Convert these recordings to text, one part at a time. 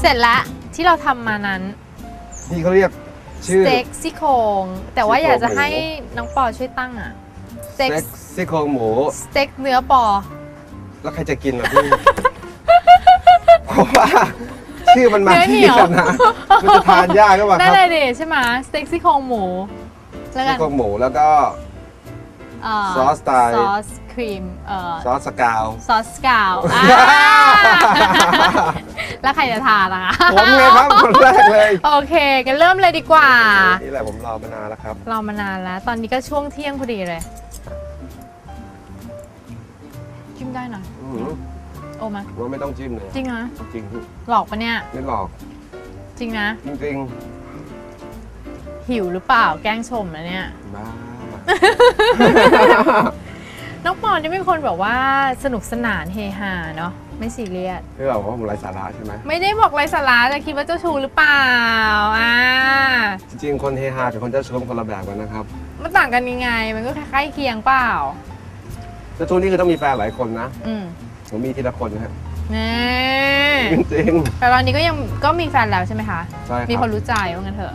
เสร็จแล้วที่เราทำมานั้นนี่เขาเรียกสชื่อ เต็กซี่โครงแต่ว่าซี่โครงอยากจะหมู ให้น้องปอช่วยตั้งอะสเต็กเซ็กซี่โครงหมู สเต็กเนื้อปอ แล้วใครจะกินล่ะพี่ เพราะว่าชื่อมันมาเนื้อเหนีที่ยว กันนะมันจะทานยากก็ปล่าคนั่รันบเลยดิใช่ไหมสเต็กซี่โครงหมู แล้วกัซี่นโครงหมูแล้วก็ เอ่ซอสสไตล์ ซอสครีมเอ่อซอสสกาว ซอสกาวอ่าแล้วใครจะทานล่ะคะผมไงครับคนแรกเลย โอเคกันเริ่มเลยดีกว่า นี่แหละผมรอมานานแล้วครับรอมานานแล้ว ตอนนี้ก็ช่วงเที่ยงพอดีเลยจิ้มได้หน่อยอื้อหือโอ้มาว่าไม่ต้องจิ้มเลย จริงนะจริงหลอกปะเนี่ยไม่หลอก จริงนะจริงหิวหรือเปล่าแกล้งชมนะเนี่ยๆบ้า น้องปอนนี่เป็นคนแบบว่าสนุกสนานเฮฮาเนาะไม่ซีเรียสที่เราบอกว่าผมไร้สาระใช่ไหมไม่ได้บอกไรสาระแต่คิดว่าเจ้าชู้หรือเปล่าอ่าจริงๆคนเฮฮากับคนเจ้าชู้มันคนละแบบกันนะครับมันต่างกันยังไง มันก็ใกล้เคียงเปล่า เจ้าชู้นี่คือต้องมีแฟนหลายคนนะอืมผมมีทีละคนนะครับนี่จริงแต่ตอนนี้ก็ยังก็มีแฟนแล้วใช่ไหมคะ ๆใช่ครับมีคนรู้ใจว่างั้นเถอะ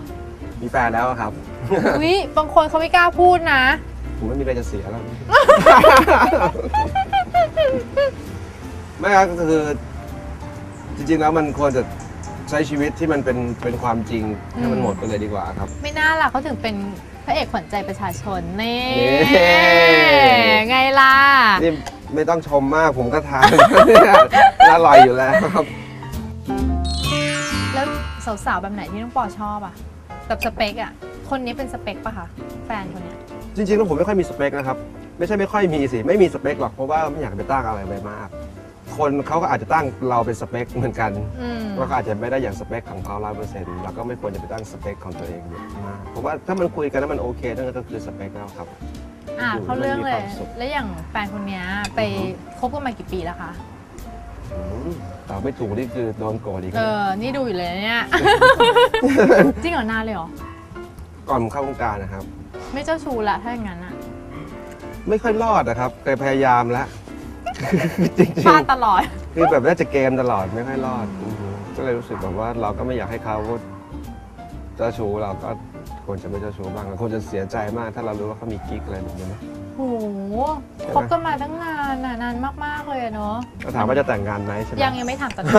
มีแฟนแล้วอะครับอุ้ยบางคนเขาไม่กล้าพูดนะ ผมไม่มีอะไรจะเสียแล้ว ไม่ครับก็คือ จริงๆแล้วมันควรจะใช้ชีวิตที่มันเป็นเป็นความจริงให้มันอืมหมดไปเลยดีกว่าครับ ไม่น่าล่ะเขาถึงเป็นพระเอกขวัญใจประชาชนนี่นี่ ไงล่ะ นี่ไม่ต้องชมมากผมก็ทาน อร่อยอยู่แล้วครับ แล้วสาวๆแบบไหนที่น้องปอชอบอะ แบบสเปคอะคนนี้เป็นสเปคปะคะแฟนคนเนี้ยจริงๆแล้วผมไม่ค่อยมีสเปคนะครับ ไม่ใช่ไม่ค่อยมีสิ ไม่มีสเปคหรอกเพราะว่าไม่อยากไปตั้งอะไรไปมาก คนเขาก็อาจจะตั้งเราเป็นสเปคเหมือนกันอืมเราก็อาจจะไม่ได้อย่างสเปคของเขาร้อยเปอร์เซ็นต์เราก็ไม่ควรจะไปตั้งสเปคของตัวเองเยอะมากผมว่าถ้ามันคุยกันแล้วมันโอเคนั่นก็คือสเปคแล้วครับ อ่าเขาเรื่องเลยมันมีความสุข แล้วอย่างแฟนคนเนี้ยไปคบกันมากี่ปีแล้วคะอืม ตอบไม่ถูกนี่คือโดนโกรธอีกเออนี่ดูอยู่เลยนะเนี่ย จริงเหรอนานเลยเหรอ ก่อนผมเข้าวงการนะครับ ไม่เจ้าชู้ละถ้าอย่างนั้นอะไม่ค่อยรอดนะครับเคยพยายามแล้ว จริงพลาดตลอด ๆ คือแบบน่าจะเกมตลอดไม่ค่อยรอดอือฮึก็เลยรู้สึกแบบว่าเราก็ไม่อยากให้เขาเจ้าชู้เราก็ควรจะไม่เจ้าชู้บ้างเราควรจะเสียใจมาก ถ้าเรารู้ว่าเขามีกิ๊กอะไรแบบนี้นะโห คบกันมาตั้งนานน่ะนานมากๆเลยอะเนาะก็ถามว่าจะแต่งงานไหมใช่ไหม ยังยังไม่ถามตอนนี้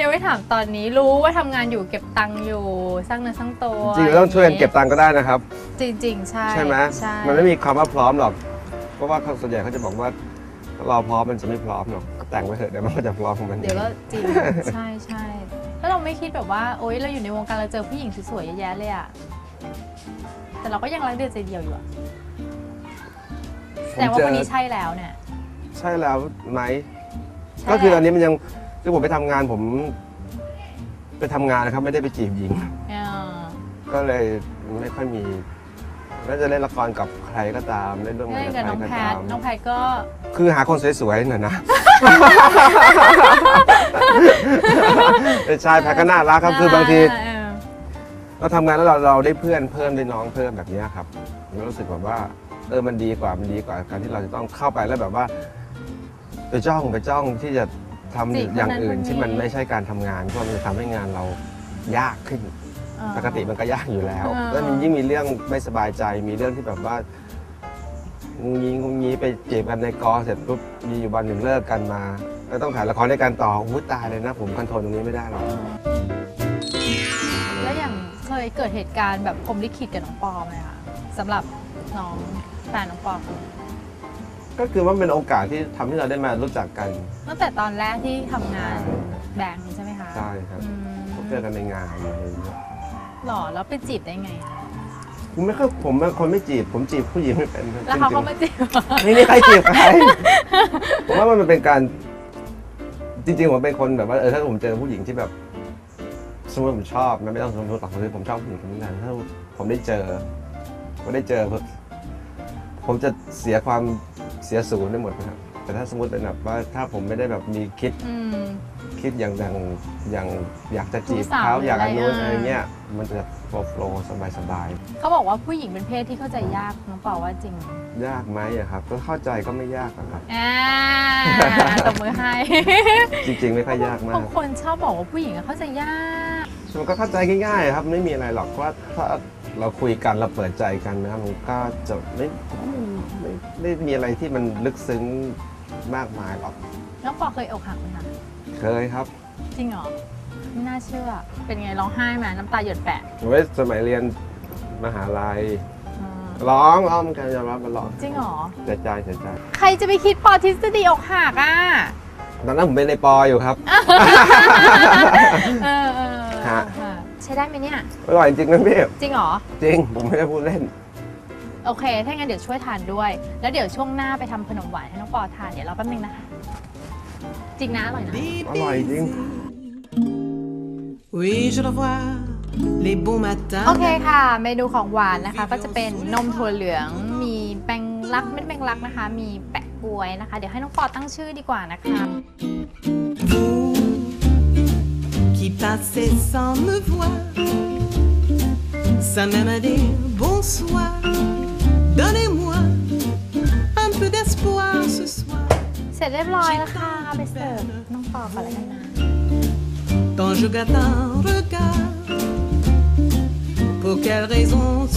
ยังไม่ถามตอนนี้รู้ว่าทำงานอยู่เก็บตังค์อยู่สร้างเนื้อสร้างตัวจริงๆเราต้องช่วยกันเก็บตังค์ก็ได้นะครับ จริงจริงๆใช่ใช่ไหมใช่มันไม่มีคำว่าพร้อมหรอก เพราะว่าเขาส่วนใหญ่เขาจะบอกว่าถ้ารอพร้อมมันจะไม่พร้อมหรอกก็แต่งไว้เถอะเดี๋ยวมันก็จะพร้อมของมันองเดี๋ยวก็จริงใช่ใช่แล้วเราไม่คิดแบบว่า โอ๊ยเราอยู่ในวงการเราเจอผู้หญิงสวยๆเยอะแยะเลยอะ แต่เราก็ยังรักเดียวใจเดียวอยู่อะแสดงว่าคนนี้ใช่แล้วเนี่ย ใช่แล้วไหม ใช่ก็คืออันนี้มันยังคือผมไปทำงานผม ไปทำงานนะครับ ไม่ได้ไปจีบหญิง เออก็เลยไม่ค่อยมีแล้วจะเล่นละครกับใครก็ตามเล่นเรื่องอะไรเล่นกับกับใครน้องก็แพตาทมน้องแพทก็ คือหาคนสวยๆหน่อยนะ ใช่แพทก็น่ารักครับคือบางที เออ เราทำงานแล้วเราเราได้เพื่อนเพิ่มได้น้องเพิ่มแบบเนี้ยครับผมรู้สึกแบบว่าเออมันดีกว่ามันดีกว่าการที่เราจะต้องเข้าไปแล้วแบบว่า ไปจ้องไปจ้องที่จะทำจีบคนนั้นอย่างอื่นคนนี้ ที่มันไม่ใช่การทำงานเพราะมันจะทำให้งานเรายากขึ้น เออ ปกติมันก็ยากอยู่แล้ว อ่า แล้วมันยิ่งมีเรื่องไม่สบายใจ มีเรื่องที่แบบว่างูงี้งูงี้ไปจีบกันในกอเสร็จปุ๊บ มีอยู่วันหนึ่งเลิกกันมา แล้วต้องถ่ายละครด้วยกันต่ออุ้ยตายเลยนะ ผมคอนโทรลตรงนี้ไม่ได้หรอกแล้วอ ย่างเคยเกิดเหตุการณ์แบบพรหมลิขิตกับน้องปอไหมคะสำหรับน้องแฟนน้องปอคนนี้ก็คือว่าเป็นโอกาสที่ทำให้เราได้มารู้จักกันตั้งแต่ตอนแรกที่ทำงานแบงค์ใช่ไหมคะใช่ครับอืมพบเจอกันในงานอะไรอย่างเงี้ยหล่อแล้วไปจีบได้ไงอะผมไม่ค่อยผมเป็นคนไม่จีบ ผมจีบผู้หญิงไม่เป็นครับแล้วเขาจริก็งมาจีบๆไม่มีใครจีบใคร ผมว่ามันเป็นการ จริงๆผมเป็นคนแบบว่าเออถ้าผมเจอผู้หญิงที่แบบส มมติผมชอบนะไม่ต้องสมมติหรอกคือผมชอบผู้หญิงคนนี้นะถ้าผมได้เจอผมได้เจอผมผมจะเสียความเสียศูนย์ได้หมดนะครับแต่ถ้าสมมติเป็นแบบว่าถ้าผมไม่ได้แบบมีคิดอืม คิดอย่างอย่างอย่างอยากจะจีบชู้สาวเขาอยากหรืออัอะไรนนู้นอะอะไร เงี้ยมันจะโฟล์โฟล์สบายสบายเขาบอกว่าผู้หญิงเป็นเพศที่เข้าใจยากน้องเปาว่าจริงไหมๆยากไหมอะครับก็เข้าใจก็ไม่ยากอะครับ อ่าตบมือให้ จริง ๆ ไม่ค่อยยากมาบากงคนชอบบอกว่าผู้หญิงอะเข้าใจยาก มันก็เข้าใจง่ายๆครับ ไม่มีอะไรหรอกว่าถ้าเราคุยกันเราเปิดใจกันนะครับมันก็จะไม่ไม่ไม่ไม่มีอะไรที่มันลึกซึ้งมากมายหรอกน้องปอเคยอกหักไหมคะเคยครับ จริงเหรอไม่น่าเชื่อ เป็นไงร้องไห้ไหมน้ำตาหยดแปะเว้ยสมัยเรียนมหาลัยอืมร้องร้องเหมือนกันยอมรับมันร้องจริงเหรอเสียใจเสียใจใครจะไปคิดปอทฤษฎีอกหักอะตอนนั้นผมเป็นในปออยู่ครับเออเออ ฮะเออใช้ได้ไหมเนี่ย อร่อยจริงนะพี่จริงเหรอ จริง ผมไม่ได้พูดเล่น โอเค ถ้างั้นเดี๋ยวช่วยทานด้วย แล้วเดี๋ยวช่วงหน้าไปทำขนมหวานให้น้องปอทาน เดี๋ยวรอแป๊บนึงนะคะ จริงนะอร่อยนะ อร่อยจริง Oui, je le vois, les bons matins. โอเคค่ะ เมนูของหวานนะคะ ก็จะเป็นนมถั่วเหลือง มีแปงลักเม็ดแปงลักนะคะ มีแปะกล้วยนะคะ เดี๋ยวให้น้องปอตั้งชื่อดีกว่านะคะ Vous qui passez sans me voir, sans même dire bonsoir. Donnez-moi un peu d'espoir ce soir. เสร็จเรียบร้อยแล้วค่ะเอาไปเสิร์ฟน้องปอก่อนแล้วกันนะ Quand je gâte un regard, pour quelle raison ce soir